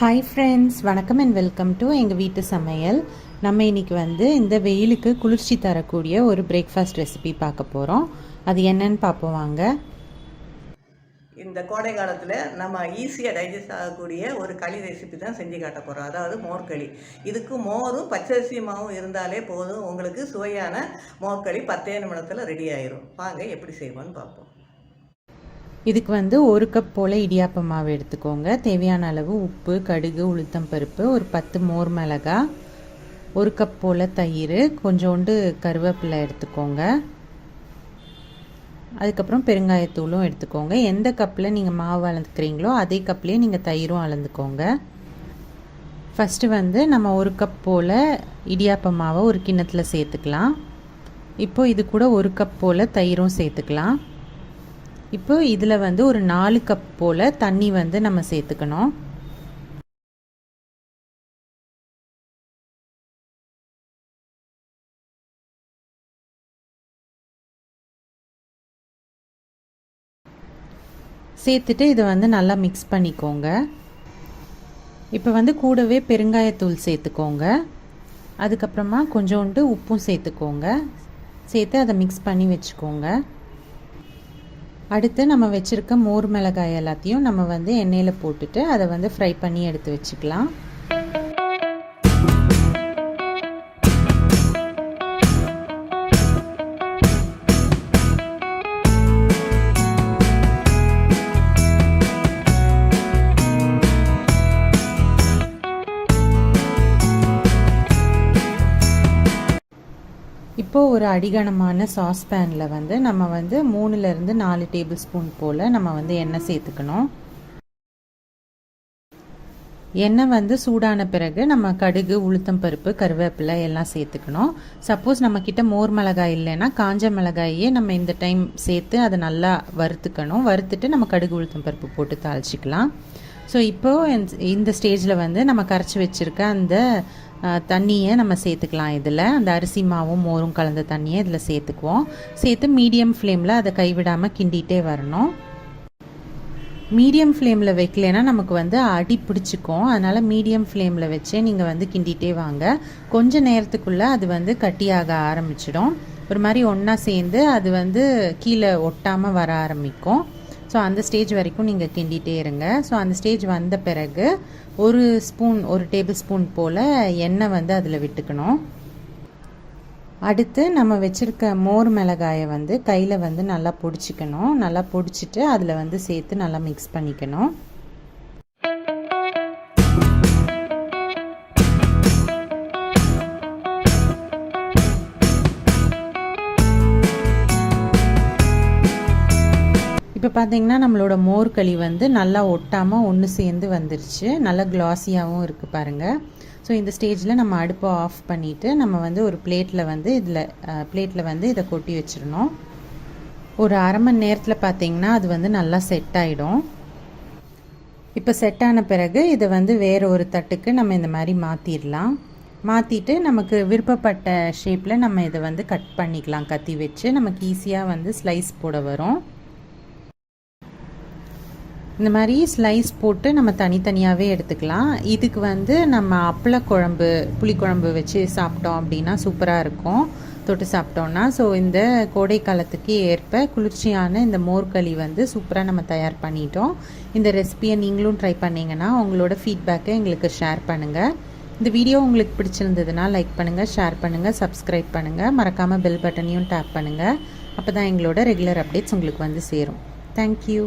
Hi friends வணக்கம் and welcome to எங்கள் வீட்டு சமையல். நம்ம இன்னைக்கு வந்து இந்த வெயிலுக்கு குளிர்ச்சி தரக்கூடிய ஒரு பிரேக்ஃபாஸ்ட் ரெசிபி பார்க்க போகிறோம் அது என்னன்னு பார்ப்போம் வாங்க. இந்த கோடை காலத்தில் நம்ம ஈஸியாக டைஜஸ்ட் ஆகக்கூடிய ஒரு களி ரெசிபி தான் செஞ்சு காட்ட போகிறோம் அதாவது மோர்களி இதுக்கு மோரும் பச்சரிசி மாவும் இருந்தாலே போதும். உங்களுக்கு சுவையான மோர்களி பத்தே நிமிடத்தில் ரெடி ஆயிரும். வாங்க எப்படி செய்வோன்னு பார்ப்போம். இதுக்கு வந்து ஒரு கப் போல் இடியாப்ப மாவு எடுத்துக்கோங்க. தேவையான அளவு உப்பு கடுகு உளுத்தம் பருப்பு ஒரு பத்து மோர் மிளகா ஒரு கப் போல் தயிர் கொஞ்சோண்டு கருவேப்பிலை எடுத்துக்கோங்க. அதுக்கப்புறம் பெருங்காயத்தூளும் எடுத்துக்கோங்க. எந்த கப்பில் நீங்கள் மாவு அளந்துக்கிறீங்களோ அதே கப்லேயே நீங்கள் தயிரும் அளந்துக்கோங்க. ஃபஸ்ட்டு வந்து நம்ம ஒரு கப் போல் இடியாப்ப மாவை ஒரு கிண்ணத்தில் சேர்த்துக்கலாம். இப்போ இது கூட ஒரு கப் போல் தயிரும் சேர்த்துக்கலாம். இப்போ இதில் வந்து ஒரு நாலு கப் போல் தண்ணி வந்து நம்ம சேர்த்துக்கணும். சேர்த்துட்டு இதை வந்து நல்லா மிக்ஸ் பண்ணிக்கோங்க. இப்போ வந்து கூடவே பெருங்காயத்தூள் சேர்த்துக்கோங்க. அதுக்கப்புறமா கொஞ்சோண்டு உப்பும் சேர்த்துக்கோங்க. சேர்த்து அதை மிக்ஸ் பண்ணி வச்சுக்கோங்க. அடுத்து நம்ம வச்சுருக்க மோர் மிளகாய் எல்லாத்தையும் நம்ம வந்து எண்ணெயில் போட்டுட்டு அதை வந்து ஃப்ரை பண்ணி எடுத்து வச்சுக்கலாம். இப்போது ஒரு அடிகனமான சாஸ் பேனில் வந்து நம்ம வந்து மூணுலேருந்து நாலு டேபிள் ஸ்பூன் போல் நம்ம வந்து எண்ணெய் சேர்த்துக்கணும். எண்ணெய் வந்து சூடான பிறகு நம்ம கடுகு உளுத்தம் பருப்பு கருவேப்பிலை எல்லாம் சேர்த்துக்கணும். சப்போஸ் நம்மக்கிட்ட மோர் மிளகாய் இல்லைன்னா காஞ்ச மிளகாயே நம்ம இந்த டைம் சேர்த்து அதை நல்லா வறுத்துக்கணும். வறுத்துட்டு நம்ம கடுகு உளுத்தம் பருப்பு போட்டு தாளிச்சிக்கலாம். ஸோ இப்போது இந்த ஸ்டேஜில் வந்து நம்ம கரைச்சி வச்சுருக்க அந்த தண்ணியை நம்ம சேர்த்துக்கலாம் இதில். அந்த அரிசி மாவும் மோரும் கலந்த தண்ணியை இதில் சேர்த்துக்குவோம். சேர்த்து மீடியம் ஃப்ளேமில் அதை கைவிடாமல் கிண்டிகிட்டே வரணும். மீடியம் ஃப்ளேமில் வைக்கலைன்னா நமக்கு வந்து அடி பிடிச்சிக்கும். அதனால் மீடியம் ஃப்ளேமில் வச்சே நீங்கள் வந்து கிண்டிகிட்டே வாங்க. கொஞ்ச நேரத்துக்குள்ளே அது வந்து கட்டியாக ஆரம்பிச்சிடும். ஒரு மாதிரி ஒன்றா சேர்ந்து அது வந்து கீழே ஒட்டாமல் வர ஆரம்பிக்கும். ஸோ அந்த ஸ்டேஜ் வரைக்கும் நீங்கள் கிண்டிகிட்டே இருங்க. ஸோ அந்த ஸ்டேஜ் வந்த பிறகு ஒரு ஸ்பூன் ஒரு டேபிள் ஸ்பூன் போல் எண்ணெய் வந்து அதில் விட்டுக்கணும். அடுத்து நம்ம வச்சுருக்க மோர் மிளகாயை வந்து கையில் வந்து நல்லா பொடிச்சிக்கணும். நல்லா பொடிச்சிட்டு அதில் வந்து சேர்த்து நல்லா மிக்ஸ் பண்ணிக்கணும். பார்த்தீங்கன்னா நம்மளோட மோர் களி வந்து நல்லா ஒட்டாமல் ஒன்று சேர்ந்து வந்துருச்சு. நல்லா க்ளாஸியாகவும் இருக்குது பாருங்கள் ஸோ இந்த ஸ்டேஜில் நம்ம அடுப்பை ஆஃப் பண்ணிவிட்டு நம்ம வந்து ஒரு பிளேட்டில் வந்து இதில் பிளேட்டில் வந்து இதை கொட்டி வச்சிடணும். ஒரு அரை மணி நேரத்தில் பார்த்தீங்கன்னா அது வந்து நல்லா செட் ஆகிடும் இப்போ செட் ஆன பிறகு இதை வந்து வேறு ஒரு தட்டுக்கு நம்ம இந்த மாதிரி மாற்றிடலாம் மாற்றிட்டு நமக்கு விருப்பப்பட்ட ஷேப்பில் நம்ம இதை வந்து கட் பண்ணிக்கலாம். கத்தி வச்சு நமக்கு ஈஸியாக வந்து ஸ்லைஸ் போட வரும். இந்த மாதிரி ஸ்லைஸ் போட்டு நம்ம தனித்தனியாகவே எடுத்துக்கலாம். இதுக்கு வந்து நம்ம அப்பளக்குழம்பு புளிக்குழம்பு வச்சு சாப்பிட்டோம் அப்படின்னா சூப்பராக இருக்கும். தொட்டு சாப்பிட்டோன்னா ஸோ இந்த கோடை காலத்துக்கு ஏற்ப குளிர்ச்சியான இந்த மோர்களி வந்து சூப்பராக நம்ம தயார் பண்ணிட்டோம். இந்த ரெசிபியை நீங்களும் ட்ரை பண்ணிங்கன்னா உங்களோட ஃபீட்பேக்கை எங்களுக்கு ஷேர் பண்ணுங்கள் இந்த வீடியோ உங்களுக்கு பிடிச்சிருந்ததுன்னா லைக் பண்ணுங்கள் ஷேர் பண்ணுங்கள் சப்ஸ்கிரைப் பண்ணுங்கள் மறக்காமல் பெல் பட்டனையும் டேப் பண்ணுங்கள் அப்போ தான் எங்களோட ரெகுலர் அப்டேட்ஸ் உங்களுக்கு வந்து சேரும். தேங்க்யூ